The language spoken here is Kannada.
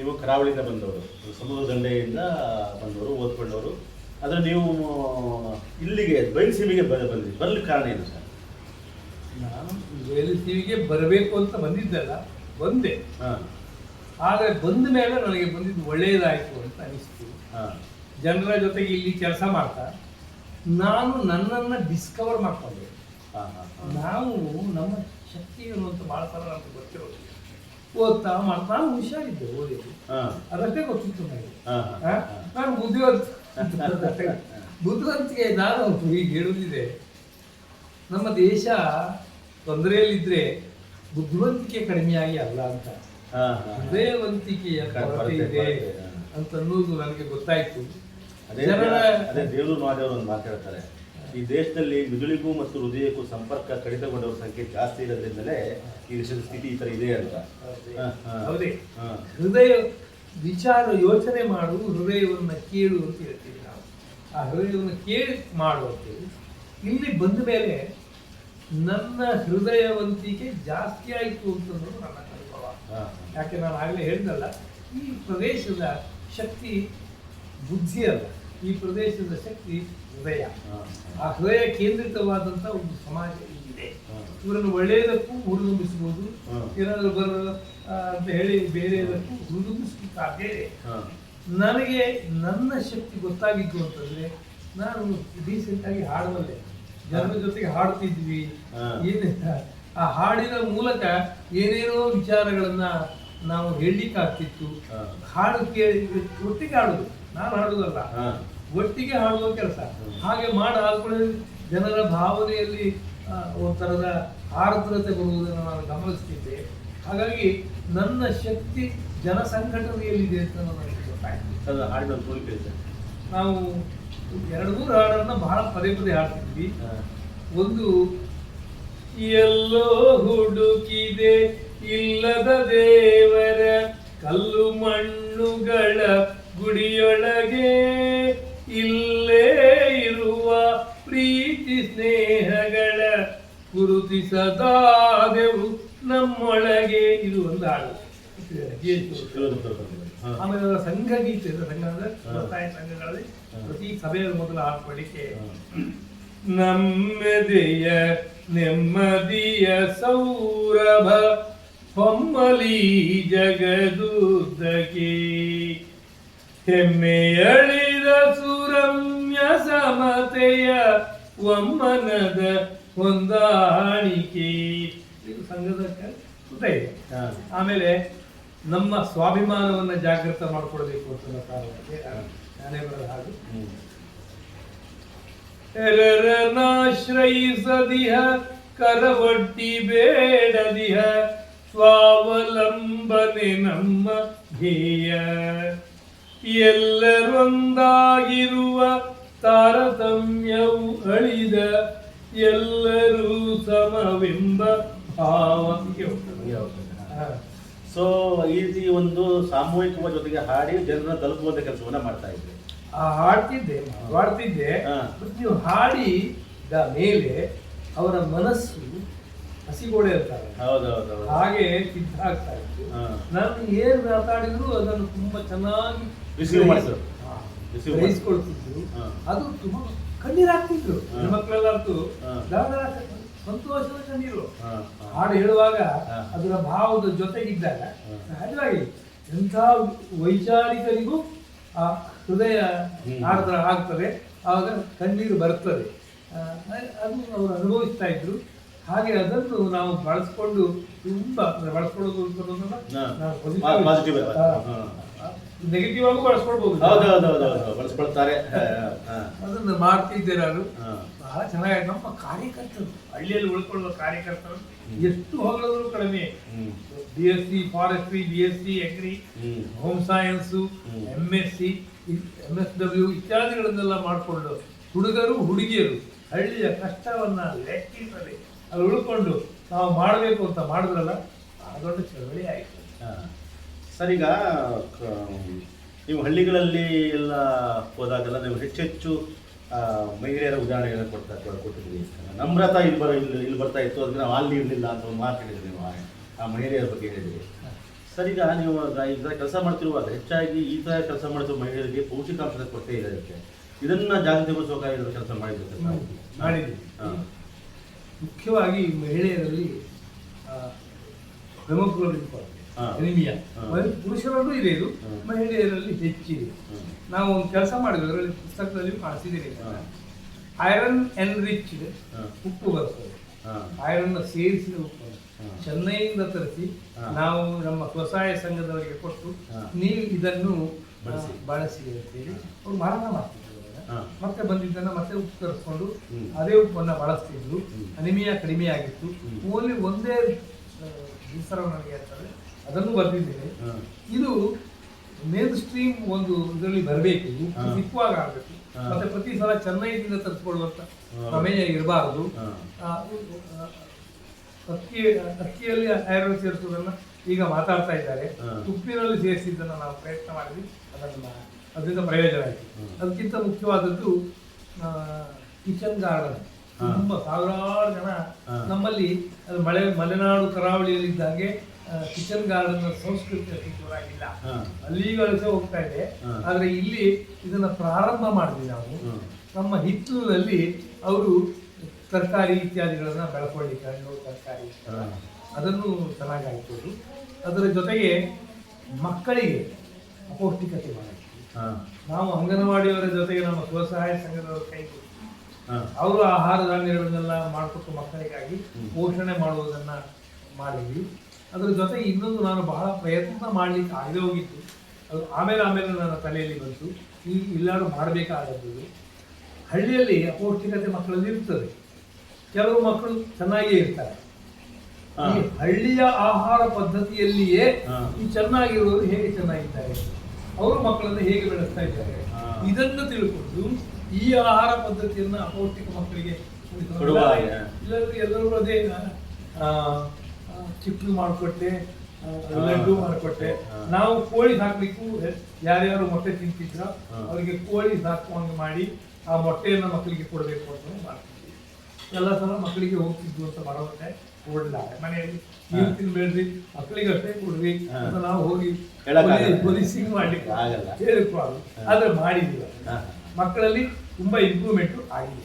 ನೀವು ಕರಾವಳಿಯಿಂದ ಬಂದವರು ಸಮುದ್ರ ದಂಡೆಯಿಂದ ಬಂದವರು ಓದ್ಕೊಂಡವರು. ಆದರೆ ನೀವು ಇಲ್ಲಿಗೆ ಬಯಲುಸೀಮೆಗೆ ಬ ಬಂದ್ರಿ. ಬರಲು ಕಾರಣ ಏನು ಸರ್? ನಾನು ಬಯಲುಸೀಮೆಗೆ ಬರಬೇಕು ಅಂತ ಬಂದಿದ್ದಲ್ಲ ಬಂದೆ. ಹಾಂ. ಆದರೆ ಬಂದ ಮೇಲೆ ನನಗೆ ಬಂದಿದ್ದು ಒಳ್ಳೆಯದಾಯಿತು ಅಂತ ಅನಿಸ್ತು. ಹಾಂ. ಜನರ ಜೊತೆಗೆ ಇಲ್ಲಿ ಕೆಲಸ ಮಾಡ್ತಾ ನಾನು ನನ್ನನ್ನು ಡಿಸ್ಕವರ್ ಮಾಡ್ಕೊಂಡೆ. ನಾವು ನಮ್ಮ ಶಕ್ತಿ ಅನ್ನುವಂಥ ಭಾಳ ಸಲ ನಮಗೆ ಗೊತ್ತಿರೋದು ಓದ್ತಾ ಮಾಡ್ತಾ ಹುಷಾರಿದ್ದೆ ಓದಿದ್ದು. ಅದಷ್ಟೇ ಗೊತ್ತಿತ್ತು ನನಗೆ? ನಾನು ಬುದ್ಧಿವಂತ. ಬುದ್ಧಿವಂತಿಕೆ ನಾನು ಈಗ ಹೇಳುವುದಿದೆ ನಮ್ಮ ದೇಶ ತೊಂದರೆಯಲ್ಲಿದ್ದರೆ ಬುದ್ಧಿವಂತಿಕೆ ಕಡಿಮೆಯಾಗಿ ಅಲ್ಲ ಅಂತ. ಹೃದಯವಂತಿಕೆಯ ಕೊರತೆ ಇದೆ ಅಂತ ಅನ್ನೋದು ನನಗೆ ಗೊತ್ತಾಯ್ತು. ಅದೇ ಅದೇ ದೇವರು ಮಾಡೋರು ಒಂದು ಮಾತಾಡ್ತಾರೆ. ಈ ದೇಶದಲ್ಲಿ ಮಿದುಳಿಗೂ ಮತ್ತು ಹೃದಯಕ್ಕೂ ಸಂಪರ್ಕ ಕಡಿತಗೊಂಡವ್ರ ಸಂಖ್ಯೆ ಜಾಸ್ತಿ ಇರೋದ್ರಿಂದಲೇ ಈ ವಿಷಯದ ಸ್ಥಿತಿ ಈ ಥರ ಇದೆ ಅಂತ. ಹೌದೇ. ಹೃದಯ ವಿಚಾರ ಯೋಚನೆ ಮಾಡು ಹೃದಯವನ್ನು ಕೇಳು ಅಂತ ಹೇಳ್ತೀವಿ ನಾವು. ಆ ಹೃದಯವನ್ನು ಕೇಳಿ ಮಾಡು ಅಂತೇಳಿ ಇಲ್ಲಿ ಬಂದ ಮೇಲೆ ನನ್ನ ಹೃದಯವಂತಿಕೆ ಜಾಸ್ತಿ ಆಯಿತು ಅಂತಂದ್ರು ನನ್ನ ಅನುಭವ. ಯಾಕೆ ನಾನು ಆಗಲೇ ಹೇಳಿದಲ್ಲ ಈ ಪ್ರದೇಶದ ಶಕ್ತಿ ಬುದ್ಧಿ ಅಲ್ಲ ಈ ಪ್ರದೇಶದ ಶಕ್ತಿ ಹೃದಯ. ಆ ಹೃದಯ ಕೇಂದ್ರಿತವಾದಂತಹ ಒಂದು ಸಮಾಜ ಇಲ್ಲಿದೆ. ಇವರನ್ನು ಒಳ್ಳೆಯದಕ್ಕೂ ಹುರಿದುಂಬಿಸಬಹುದು. ಏನಾದರೂ ಬರ ಅಂತ ಹೇಳಿ ಬೇರೆಯದಕ್ಕೂ ಹುರಿದುಂಬಿಸ್ಲಿಕ್ಕೆ ಸಾಧ್ಯ ಹಾ. ನನಗೆ ನನ್ನ ಶಕ್ತಿ ಗೊತ್ತಾಗಿದ್ದು ಅಂತಂದ್ರೆ ನಾನು ಡೀಸೆಂಟ್ ಆಗಿ ಹಾಡಬಲ್ಲೆ ಜನರ ಜೊತೆಗೆ ಹಾಡ್ತಿದ್ವಿ ಏನ ಆ ಹಾಡಿನ ಮೂಲಕ ಏನೇನೋ ವಿಚಾರಗಳನ್ನ ನಾವು ಹೇಳಲಿಕ್ಕಾಗ್ತಿತ್ತು. ಹಾಡು ಕೇಳಿ ಒಟ್ಟಿಗೆ ಹಾಡುದು. ನಾನು ಹಾಡುದಲ್ಲ. ಹಾ. ಒಟ್ಟಿಗೆ ಹಾಡುವ ಕೆಲಸ. ಹಾಗೆ ಮಾಡಿ ಜನರ ಭಾವನೆಯಲ್ಲಿ ಒಂಥರದ ಆರ್ದ್ರತೆ ಬರುವುದನ್ನು ನಾನು ಗಮನಿಸ್ತಿದ್ದೆ. ಹಾಗಾಗಿ ನನ್ನ ಶಕ್ತಿ ಜನ ಸಂಘಟನೆಯಲ್ಲಿದೆ ಅಂತ ನನಗೆ ಗೊತ್ತಾಯ್ತು. ನಾವು ಎರಡು ಮೂರು ಹಾಡನ್ನು ಬಹಳ ಪದೇ ಪದೇ ಹಾಡ್ತಿದ್ವಿ. ಒಂದು ಎಲ್ಲೋ ಹುಡುಕಿದೆ ಇಲ್ಲದ ದೇವರ ಕಲ್ಲು ಮಣ್ಣುಗಳ ಗುಡಿಯೊಳಗೆ ಇಲ್ಲೇ ಇರುವ ಪ್ರೀತಿ ಸ್ನೇಹಗಳ ಗುರುತಿಸದಾದೆವು ನಮ್ಮೊಳಗೆ. ಇದು ಒಂದು ಹಾಡು ಆಮೇಲೆ ಸಂಘ ಗೀತೆ ಸಂಘದ. ವ್ಯವಸಾಯ ಸಂಘಗಳಲ್ಲಿ ಪ್ರತಿ ಸಭೆಯ ಮೊದಲ ಹಾಡ್ಕೊಳ್ಳಿಕ್ಕೆ. ನಮ್ಮದೆಯ ನಮ್ಮೆದೆಯ ಸೌರಭ ಹೊಮ್ಮಲಿ ಜಗದುದ್ದಕ್ಕೆ. ಹೆಮ್ಮೆಯಳಿದ ಸುರಮ್ಯ ಸಮತೆಯ ಒಮ್ಮನದ ಹೊಂದಾಣಿಕೆ. ಇದು ಸಂಘದ ಹೃದಯ ಆಮೇಲೆ ನಮ್ಮ ಸ್ವಾಭಿಮಾನವನ್ನು ಜಾಗೃತ ಮಾಡಿಕೊಳ್ಬೇಕು ಅಂತ ನಾನೇ ಬರೋದು ಹಾಗೆ. ಎರರನಾಶ್ರಯಿಸದಿಹ ಕರವಟ್ಟಿ ಬೇಡದಿಹ ಸ್ವಾವಲಂಬನೆ ನಮ್ಮ ಧ್ಯೇಯ. ಎಲ್ಲರೊಂದಾಗಿರುವ ತಾರತಮ್ಯವು ಅಳಿದ ಎಲ್ಲರೂ ಸಮವೆಂಬ ಸೊ ಈ ರೀತಿ ಒಂದು ಸಾಮೂಹಿಕವಾದ ಜೊತೆಗೆ ಹಾಡಿ ಜನರ ತಲುಪುವಂತ ಕೆಲಸವನ್ನ ಮಾಡ್ತಾ ಆ ಹಾಡ್ತಿದ್ದೆ ಹಾಡ್ತಿದ್ದೆ. ಹಾ. ಹಾಡಿ ನೀವು ಹಾಡಿದ ಮೇಲೆ ಅವರ ಮನಸ್ಸು ಹಸಿಗೋಡೆ ಇರ್ತಾರೆ. ಹಾಗೆ ಸಿದ್ಧ ಆಗ್ತಾ ಇತ್ತು. ನಾನು ಏನ್ ಮಾತಾಡಿದ್ರು ಅದನ್ನು ತುಂಬಾ ಚೆನ್ನಾಗಿ Receive ಮಾಡಿದ್ರು. ಅದು ತುಂಬಾ ಕಣ್ಣೀರು ಹಾಕ್ತಿದ್ರು. ದಡ ಸಂತೋಷದ ಕಣ್ಣೀರು. ಹಾಡು ಹೇಳುವಾಗ ಅದರ ಭಾವದ ಜೊತೆಗಿದ್ದಾಗ. ಸಹಜವಾಗಿ ಎಂಥ ವೈಚಾರಿಕರಿಗೂ ಆ ಹೃದಯ ಆಡದ್ರ ಆಗ್ತದೆ. ಆಗ ಕಣ್ಣೀರು ಬರ್ತದೆ. ಅದು ಅವರು ಅನುಭವಿಸ್ತಾ ಇದ್ರು. ಹಾಗೆ ಅದನ್ನು ನಾವು ಬಳಸ್ಕೊಂಡು ತುಂಬಾ ಬಳಸ್ಕೊಳ್ಳೋದು ನೆಗೆಟಿವ್ ಆಗಿ ಬಳಸ್ಕೊಳ್ಬಹುದು ಹೌದೌದೌದೌದು ಬಳಸ್ಕೊಳ್ತಾರೆ. ಅದನ್ನು ಮಾಡ್ತಿದ್ದೆ ನಾನು ಬಹಳ ಚೆನ್ನಾಗಿ ನಮ್ಮ ಕಾರ್ಯಕರ್ತರು. ಹಳ್ಳಿಯಲ್ಲಿ ಉಳ್ಕೊಳ್ಳುವ ಕಾರ್ಯಕರ್ತರು ಎಷ್ಟು ಹೊಗಳಿದ್ರು ಕಡಿಮೆ. B S C forestry B S C agri home. Science M M S C M S W ಇತ್ಯಾದಿಗಳನ್ನೆಲ್ಲ ಮಾಡಿಕೊಂಡು ಹುಡುಗರು ಹುಡುಗಿಯರು ಹಳ್ಳಿಯ ಕಷ್ಟವನ್ನ ಲೆಕ್ಕಿಸದೆ ಅಲ್ಲಿ ಉಳ್ಕೊಂಡು ನಾವು ಮಾಡಬೇಕು ಅಂತ ಮಾಡಿದ್ರಲ್ಲ ಆ ದೊಡ್ಡ ಚಳವಳಿ ಆಯಿತು. ಹಾ. ಸರ್ ಈಗ ನೀವು ಹಳ್ಳಿಗಳಲ್ಲಿ ಎಲ್ಲ ಹೋದಾಗೆಲ್ಲ ನೀವು ಹೆಚ್ಚೆಚ್ಚು ಮಹಿಳೆಯರ ಉದಾಹರಣೆಗಳನ್ನ ಕೊಡ್ತಾ ಕೊಟ್ಟಿದ್ದೀವಿ ನಮ್ರತ ಇಲ್ಲಿ ಬರ ಇಲ್ಲಿ ಇಲ್ಲಿ ಬರ್ತಾ ಇತ್ತು ಅದಕ್ಕೆ ನಾವು ಅಲ್ಲಿ ಇರಲಿಲ್ಲ ಅಂತ ಒಂದು ಮಾತು ಹೇಳಿದ್ರಿ ನೀವು ಆ- ಮಹಿಳೆಯರ ಬಗ್ಗೆ ಹೇಳಿದ್ರಿ. ಸರ್ ಈಗ ನೀವು ಈ ಥರ ಕೆಲಸ ಮಾಡ್ತಿರುವಾಗ ಹೆಚ್ಚಾಗಿ ಈ ಥರ ಕೆಲಸ ಮಾಡ್ತಿರೋ ಮಹಿಳೆಯರಿಗೆ ಪೌಷ್ಟಿಕಾಂಶದ ಕೊರತೆ ಇರುತ್ತೆ ಇದನ್ನ ಜಾಗೃತಿಗೊಳಿಸುವಾಗ ಏನಾದ್ರು ಕೆಲಸ ಮಾಡಿದ್ರು ಸರ್ ನಾವು? ಮಾಡಿದ್ವಿ. ಹಾ. ಮುಖ್ಯವಾಗಿ ಮಹಿಳೆಯರಲ್ಲಿ ಹೆಮೋಗ್ಲೋಬಿನ್ ಕೊರತೆ ಹಾ. ಪುರುಷರಲ್ಲೂ ಇದೆ ಇದು. ಮಹಿಳೆಯರಲ್ಲಿ ಹೆಚ್ಚಿದೆ. ನಾವು ಒಂದು ಕೆಲಸ ಮಾಡಿದ್ವಿ ಅದರಲ್ಲಿ ಪುಸ್ತಕದಲ್ಲಿ ಕಾಣಿಸಿದ್ದೀರಿ. Iron enriched. ಉಪ್ಪು ಬರ್ತದೆ. ಐರನ್ ಸೇರಿಸಿದ ಉಪ್ಪು. ಚೆನ್ನೈಯಿಂದ ತರಿಸಿ ನಾವು ನಮ್ಮ ಸ್ವಸಹಾಯ ಸಂಘದವರಿಗೆ ಕೊಟ್ಟು. ನೀವು ಇದನ್ನು ಬಳಸಿ. ಅಂತೇಳಿ ಅವ್ರು ಮಾರಾಟ ಮಾಡ್ತಿದ್ರು ಮತ್ತೆ ಬಂದಿದ್ದನ್ನ ಮತ್ತೆ ಉಪ್ಪು ತರಿಸ್ಕೊಂಡು ಅದೇ ಉಪ್ಪನ್ನ ಬಳಸ್ತಿದ್ರು. ಅನಿಮಿಯಾ ಕಡಿಮೆ ಆಗಿತ್ತು. ಓನ್ಲಿ ಒಂದೇ ಹೆಸರು ನನಗೆ ಹೇಳ್ತಾರೆ. ಅದನ್ನು ಬರೆದಿದ್ದೇನೆ. ಇದು ಮೇನ್ ಸ್ಟ್ರೀಮ್ ಒಂದು ಇದರಲ್ಲಿ ಬರಬೇಕು. ಸಿಕ್ಕುವಾಗ ಆಗಬೇಕು. ಮತ್ತೆ ಪ್ರತಿ ಸಲ ಚೆನ್ನೈದಿಂದ ತರಿಸ್ಕೊಳ್ಳುವಂತ. ಪ್ರಮೇಯ ಇರಬಾರದು. ಅಕ್ಕಿ ಅಕ್ಕಿಯಲ್ಲಿ ಐರನ್ ಸೇರಿಸುವುದನ್ನ ಈಗ ಮಾತಾಡ್ತಾ ಇದ್ದಾರೆ. ತುಪ್ಪಿನಲ್ಲಿ ಸೇರಿಸಿದ್ದನ್ನು ನಾವು ಪ್ರಯತ್ನ ಮಾಡಿದ್ವಿ. ಅದನ್ನ ಅದರಿಂದ ಪ್ರಯೋಜನ ಆಯಿತು. ಅದಕ್ಕಿಂತ ಮುಖ್ಯವಾದದ್ದು ಕಿಚನ್ ಗಾರ್ಡನ್. ತುಂಬ ಸಾವಿರಾರು ಜನ ನಮ್ಮಲ್ಲಿ ಮಳೆ ಮಲೆನಾಡು ಕರಾವಳಿಯಲ್ಲಿ ಇದ್ದಂಗೆ ಕಿಚನ್ ಗಾರ್ಡನ್ ಸಂಸ್ಕೃತಿ ಇಲ್ಲ ಹಾ. ಅಲ್ಲಿಗಳಿಸೇ ಹೋಗ್ತಾ ಇದೆ. ಆದರೆ ಇಲ್ಲಿ ಇದನ್ನ ಪ್ರಾರಂಭ ಮಾಡಿದ್ವಿ ನಾವು. ನಮ್ಮ ಹಿತ್ತಲಲ್ಲಿ ಅವರು ತರಕಾರಿ ಇತ್ಯಾದಿಗಳನ್ನ ಬೆಳ್ಕೊಳ್ಳಿಕ್ಕೆ ಹಣ್ಣು ತರಕಾರಿ. ಅದನ್ನು ಚೆನ್ನಾಗಾಯ್ತು ಅದು. ಅದರ ಜೊತೆಗೆ ಮಕ್ಕಳಿಗೆ ಅಪೌಷ್ಟಿಕತೆ ಮಾಡಿ ನಾವು ಅಂಗನವಾಡಿಯವರ ಜೊತೆಗೆ ನಮ್ಮ ಸ್ವಸಹಾಯ ಸಂಘದವರ ಕೈ ಅವರು ಆಹಾರ ಧಾನ್ಯಗಳನ್ನೆಲ್ಲ ಮಾಡಿಕೊಟ್ಟು ಮಕ್ಕಳಿಗಾಗಿ ಪೋಷಣೆ ಮಾಡುವುದನ್ನ ಮಾಡಿದ್ವಿ. ಅದರ ಜೊತೆ ಇನ್ನೊಂದು ನಾನು ಬಹಳ ಪ್ರಯತ್ನ ಮಾಡಲಿಕ್ಕೆ ಆಗದೆ ಹೋಗಿತ್ತು ಅದು ಆಮೇಲೆ ಆಮೇಲೆ ನನ್ನ ತಲೆಯಲ್ಲಿ ಬಂತು. ಈ ಎಲ್ಲರೂ ಮಾಡಬೇಕಾದದ್ದು ಹಳ್ಳಿಯಲ್ಲಿ ಅಪೌಷ್ಟಿಕತೆ ಮಕ್ಕಳಲ್ಲಿ ಇರ್ತದೆ. ಕೆಲವು ಮಕ್ಕಳು ಚೆನ್ನಾಗಿಯೇ ಇರ್ತಾರೆ. ಈ ಹಳ್ಳಿಯ ಆಹಾರ ಪದ್ಧತಿಯಲ್ಲಿಯೇ ಈ ಚೆನ್ನಾಗಿರೋರು ಹೇಗೆ ಚೆನ್ನಾಗಿದ್ದಾರೆ? ಅವರು ಮಕ್ಕಳನ್ನು ಹೇಗೆ ಬೆಳೆಸ್ತಾ ಇದ್ದಾರೆ? ಇದನ್ನು ತಿಳ್ಕೊಂಡು ಈ ಆಹಾರ ಪದ್ಧತಿಯನ್ನ ಅಪೌಷ್ಟಿಕ ಮಕ್ಕಳಿಗೆ. ಇಲ್ಲದ್ರೆ ಎಲ್ಲರೂ ಅದೇ ಚಿಕ್ಕಲು ಮಾಡಿಕೊಟ್ಟೆ ಲಡ್ಡು ಮಾಡಿಕೊಟ್ಟೆ ನಾವು ಕೋಳಿ ಹಾಕಬೇಕು ಯಾರ್ಯಾರು ಮೊಟ್ಟೆ ತಿಂತಿದ್ರ ಅವ್ರಿಗೆ ಕೋಳಿ ಸಾಕುವಂಗೆ ಮಾಡಿ ಆ ಮೊಟ್ಟೆಯನ್ನು ಮಕ್ಕಳಿಗೆ ಕೊಡಬೇಕು ಅಂತ ಮಾಡ್ತಿದ್ವಿ ಎಲ್ಲ ಸಲ ಮಕ್ಕಳಿಗೆ ಹೋಗ್ತಿದ್ವು ಅಂತ ಮಾಡೋದಕ್ಕೆ ಕೊಡಲಿಲ್ಲ ಮನೆಯಲ್ಲಿ ನೀವು ಹಾ. ತಿನ್ಬೇಡ್ರಿ ಮಕ್ಕಳಿಗೆ ಅಷ್ಟೇ ಕೊಡ್ರಿ. ಅಂತ ನಾವು ಹೋಗಿ. ಪೊಲೀಸಿಂಗ್ ಮಾಡ್ಲಿಕ್ಕೆ ಆಗಲ್ಲ. ಆದ್ರೆ ಮಾಡಿದ್ವಿ ಮಕ್ಕಳಲ್ಲಿ ತುಂಬಾ ಇಂಪ್ರೂವ್ಮೆಂಟ್ ಆಗಿದೆ.